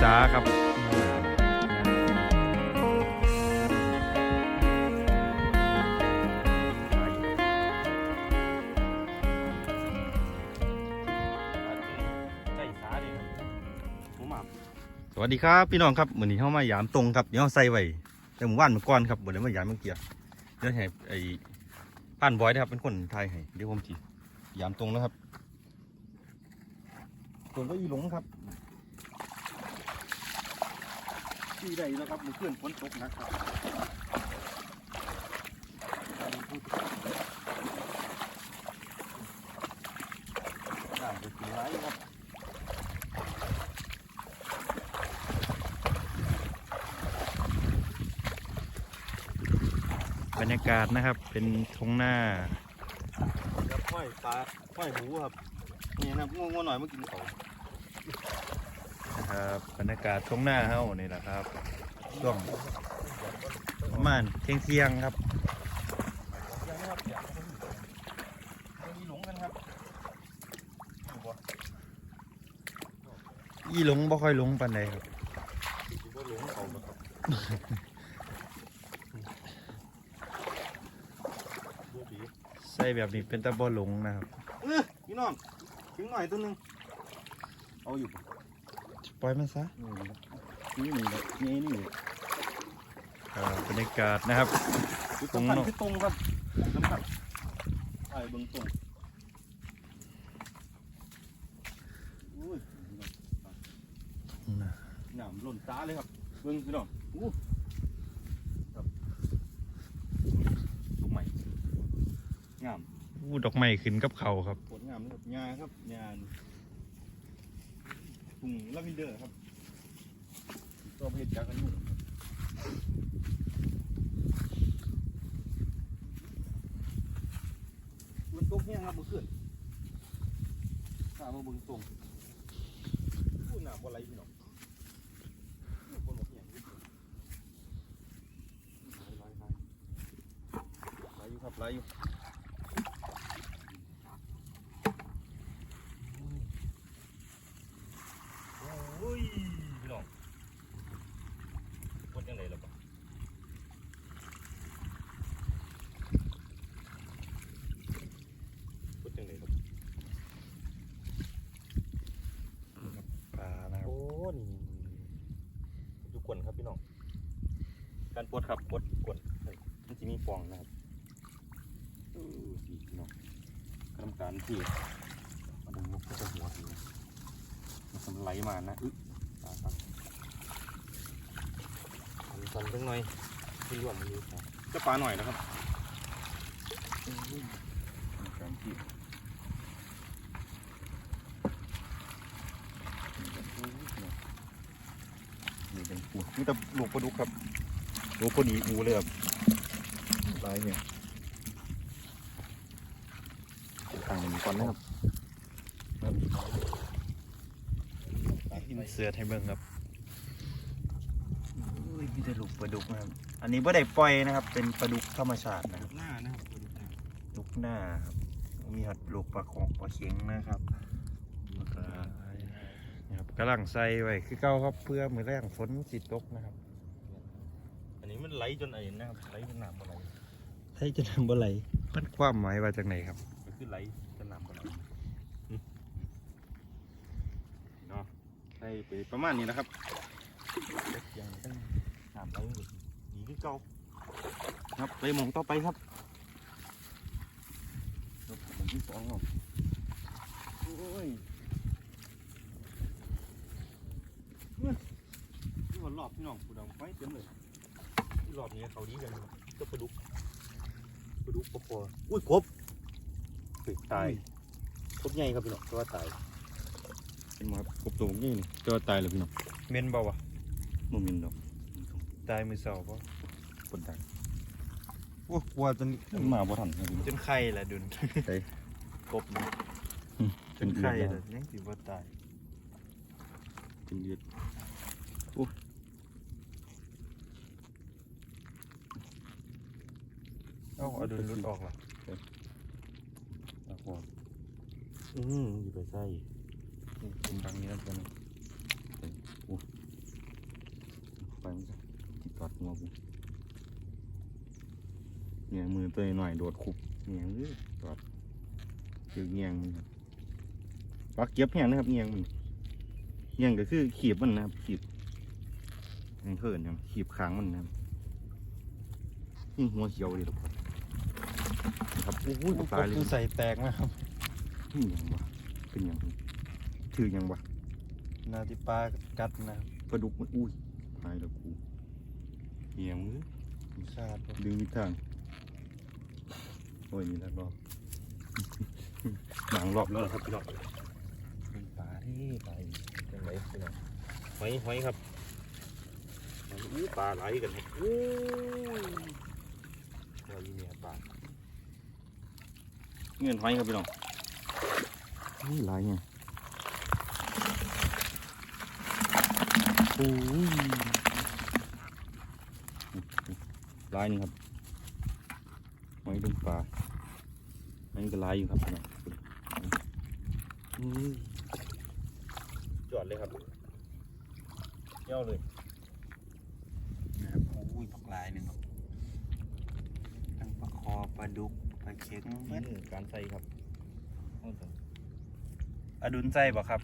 เจ้าของสาครับสวัสดีครับพี่น้องครับเหมือนนี้เข้ามายามตรงครับเดี๋ยวเราใส่ไว้แต่หมู่บ้านเมื่อก่อนครับบ่ได้มายามเมื่อกี้เดี๋ยวให้ไอ้ผ่านบอยนะครับเป็นคนไทยให้เดี๋ยวผมจียามตรงนะครับตรงก็อีหลงครับ ที่ใดแล้วครับมือเคลื่อนฝนตกนะครับน้ำไปสีร้ายครับบรรยากาศนะครับ เป็นทงหน้าครับห้อยปลาห้อยหมูครับนี่นะง่วงๆหน่อยเมื่อกินของนะ ครับบรรยากาศทงหน้าเฮ้านี่แหละครับช่วงประมาณเที่ยงเที่ยงๆครับยังนะครับยังมีหลงกันครับอีหลงบ่ค่อยหลงปานใดครับถือว่าหลงเขาแล้วครับดูดีใส่แบบนี้เป็นตะบ่หลงนะครับเออพี่น้องถึงหน่อยตัวหนึงเอาอยู่ ปล่อยมันซะนี่นี่ครับนี่นี่อ่าบรรยากาศนะครับคือสำคัญคือตรงครับสำคัญไอ้เบื้องตรงอุ้ยหนามหล่นตาเลยครับเบิ้งพี่น้องอู้ครับลูกใหม่งามอู้ดอกไม้ขึ้นกับเขาครับผลงามนะครับยาครับยา ถุงลาเวนเดอร์ครับตัวเพชรจากกันอยู่มันตกเนี่ยครับเมื่อคืนข้ามาเบิ้งตรงอู้หนามบ่ไหลพี่น้องคนบอกอย่างนี้ไล่ไล่ไล่ไล่อยู่ครับไล่อยู่โอ้ยพี่น้องคนยังไงล่ะปะคนยังไงล่ะ ปลานะครับ โอ้นี่ดูกวนครับพี่น้อง การปวดครับปวดกวนเฮ้ยมันจะมีฟองนะครับเออดีพี่น้องกรรมการที่มาดึงลูกก็จะหัวทีมันสำไหลมานะอึ๊บตาครับทำสันจังหน่อยที่รวมมันอยู่ครับจะปลาหน่อยนะครับอืมกรรมการที่นี่เป็นปูนี่แต่ลูกปลาดุกครับ ลูกพอดีอูเลยครับลายเนี่ยต่างกันก่อนนะครับอินเสิร์ตให้เบิ่งครับอุ้ยมีแต่ลูกปลาดุกนะครับ อันนี้ไม่ได้ปล่อยนะครับ เป็นปลาดุกธรรมชาตินะครับหน้านะครับลูกหน้าครับ มีหัดลูกปลาของปลาเข็งนะครับก็นะครับกำลังใส่ไว้คือเก้าครับเพื่อมือแรงฝนสิตกนะครับ มันไหลจนไอ้นะครับไหลจนหนามอะไรให้จะทำอะไรมันความหมายว่าจากไหนครับ ก็คือไหลจนหนามอะไรเนาะใส่ไปประมาณนี้นะครับเล็กอย่างตั้งหนามไหลอยู่ดีที่เก่าครับไปหมองต่อไปครับครับหมองที่สองครับโอ้ยเนี่ยนี่วันรอบพี่น้องผู้ดองไฟเต็มเลย รอบนี้เขาดีกันเลยก็ปลาดุกปลาดุกปลาคออุ้ยครบไปคือตายครบใหญ่ครับพี่น้องตัวตายเป็นหมาครบตัวนี่นี่เจอตายเลยพี่น้องเมนเบาวะโมเมนดอกตายมือเสาปะคนตายโอ้กลัวจนมาบ่ทันครับพี่น้องจนไข่แหละดุนใช่กบนี่อืมจนไข่แหละยังสิบ่ตายเป็นเลือด เอ้าเอาดุนรุดออกละตาคออืมอยู่ไปใส่เป็นทางนี้แล้วกันไปมันจะจิตตอดหัวกูเนี่ยมือตัวหน่อยโดดคุบเนี่ยเอ้ยตอดเกือเงียงมันครับปักเก็บแห้งนะครับเงียงมันเงียงก็คือขีบมันนะครับขีบยังเขินครับขีบค้างมันนะครับยิ่งหัวเขียวเลยทุกคน ครับโอ้โหกตายเลยบใส่แตกนะครับนี่ยังวะเป็นยังถือยังวะนาที่ปลากัดนะครับปลาดุกมันอุ้ยหายแล้วกูเหียงมือขาดบ่ดึงทิศทางโอ้ยนี่แล้วรอบหนังรอบแล้วนะครับพี่น้องเป็นปลาที่ไปยังไงพี่น้องหอยหอยครับหอยอู้ปลาไหลกันครับอู้ตัวนี้เนี่ยปลา เงินหอยครับพี่น้องนี่ลายไงโอ้ยลายนึงครับหอยดุงปลาอันนี้ก็ลายอยู่ครับพี่น้องจอดเลยครับเย้าเลยนะครับโอ้ยปักลายหนึ่งครับทั้งปลาคอปลาดุก เค็งมัเม็นดการใส่ครับเอาเถอะอดุลใส่บ่ครับ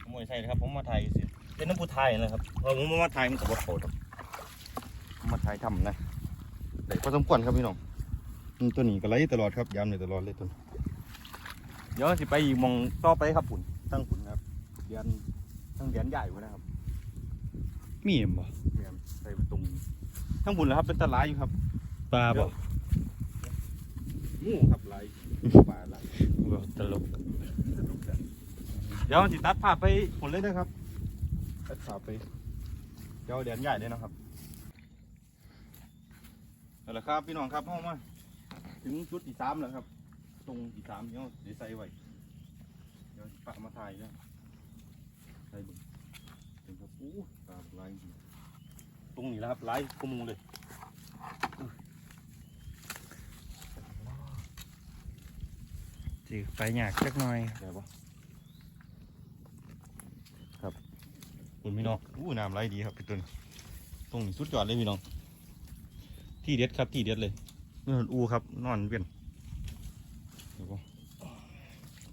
ผมไม่ใช่นะครับผมมาถ่ายสิเป็นน้ำผู้ไทยนะครับพอผมมาถ่ายมันกับว่าเขาครับมาถ่ายทำนะได้พอสมควรครับพี่น้องอืมตัวนี้ก็ไล่ตลอดครับยามเลยตลอดเลยตัวนี้เดี๋ยวสิไปอีกหมองต่อไปครับปุ่นตั้งปุ่นครับเดือนตั้งเดือนใหญ่ไว้นะครับมีมบ่เดือนไปตรงทั้งบุญแล้วครับเป็นตะไลอยู่ครับ ปลาบ่หมูครับไลปลาไลบ่ตลกเดี๋ยวสิตัดภาพไปผลเลยนะครับตัดภาพไปเดี๋ยวเดือนใหญ่เลยนะครับเอาละครับพี่น้องครับห้องมาถึงจุดที่สามแล้วครับ ตรงที่สามเดี๋ยวเดี๋ยวใส่ไว้เดี๋ยวปะมาถ่ายนะใส่บุญเป็นครับอู้ปลาไลจริงตรงนี้แหละครับไล่ขมูเลย สิไปยากจักหน่อยได้ปะครับคุณพี่น้องอู้น้ำไหลดีครับพี่ตุนตรงนี้สุดยอดเลยพี่น้อง ที่เด็ดครับที่เด็ดเลยนี่มันอูครับ นอนเวียนเดี๋ยวปะ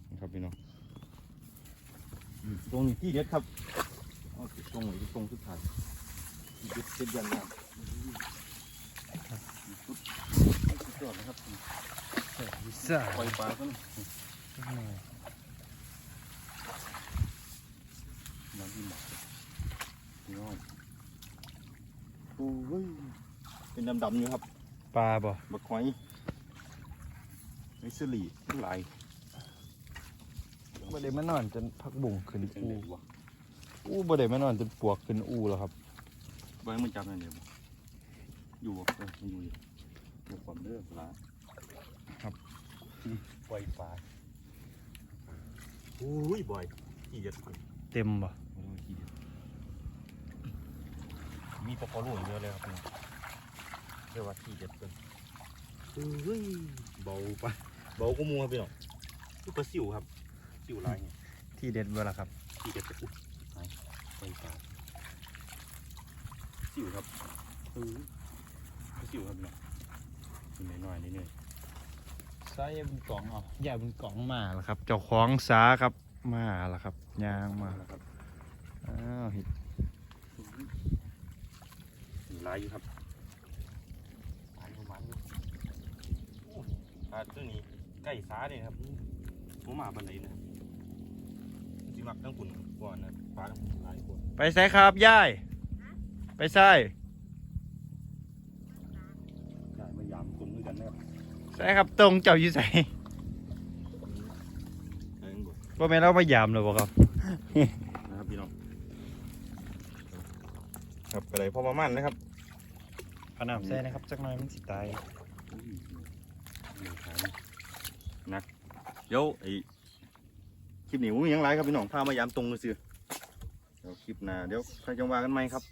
นะครับพี่น้องอืมตรงนี้ที่เด็ดครับเอาตรงไหนตรงสุดท้ายที่เด็ดเด็ดยันน้ำสุดสุดยอดนะครับ วิซ่าปล่อยปลาต้นจักหน่อยน้ำที่หมอกพี่น้องโอ้ยเป็นดำๆอยู่ครับ ปลาบ่บักหอยไอซิลีทั้งหลายบ่ได้มานอนจนพักบุ่งขึ้นเป็นอูไงวะอู้บ่ได้มานอนจนปวกขึ้นอูแล้วครับไว้มันจับนั่นเดี๋ยวบ่อยู่บ่เออมันอยู่อยู่อยู่ความเด้อปลา ปล่อยปลาอุ้ยบ่อยขี้เด็ดเต็มบ่โอ้ยทีเดียวมีตะกอรุ่นเยอะเลยครับพี่น้องเรียกว่าขี้เด็ดเกินอุ้ยเบาไปเบาก็มัวพี่น้องคือปลาสิวครับ สิวลายเนี่ยที่เด็ดบ่ล่ะครับขี้เด็ดจะอุ๊ยหายปล่อยปลาสิวครับเออปลาสิวครับพี่น้องกินน้อยๆนิดๆใส่บนกล่องเอาอย่าบนกล่องมาแล้วครับ เจ้าของสาครับมาแล้วครับยางมาแล้วครับอ้าวเห็ดมีลายอยู่ครับลายประมาณนี้โอ้ยปลาตัวนี้ใกล้สาเนี่ยครับผมมาบันไดนะครับสิมักทั้งปุ่นก่อนนะปลาทั้งปุ่นหลายคนไปใส่ครับยายไปใส่ ใช่มายามคนด้วยกันนะครับใช่ครับตรงเจ้าอยู่ใส่เอ้ยบ่ว่าแม่นเรามายามเลยบ่ครับนะครับพี่น้องครับอะไรพอประมาณนะครับเอาน้ำใส่นะครับจักหน่อยมันสิตายนักเดี๋ยวไอ้คลิปนี้ผมมีหยังไรครับพี่น้องพามายามตรงมือซื้อเดี๋ยวคลิปหน้าเดี๋ยวใครจะว่ากันไหมครับ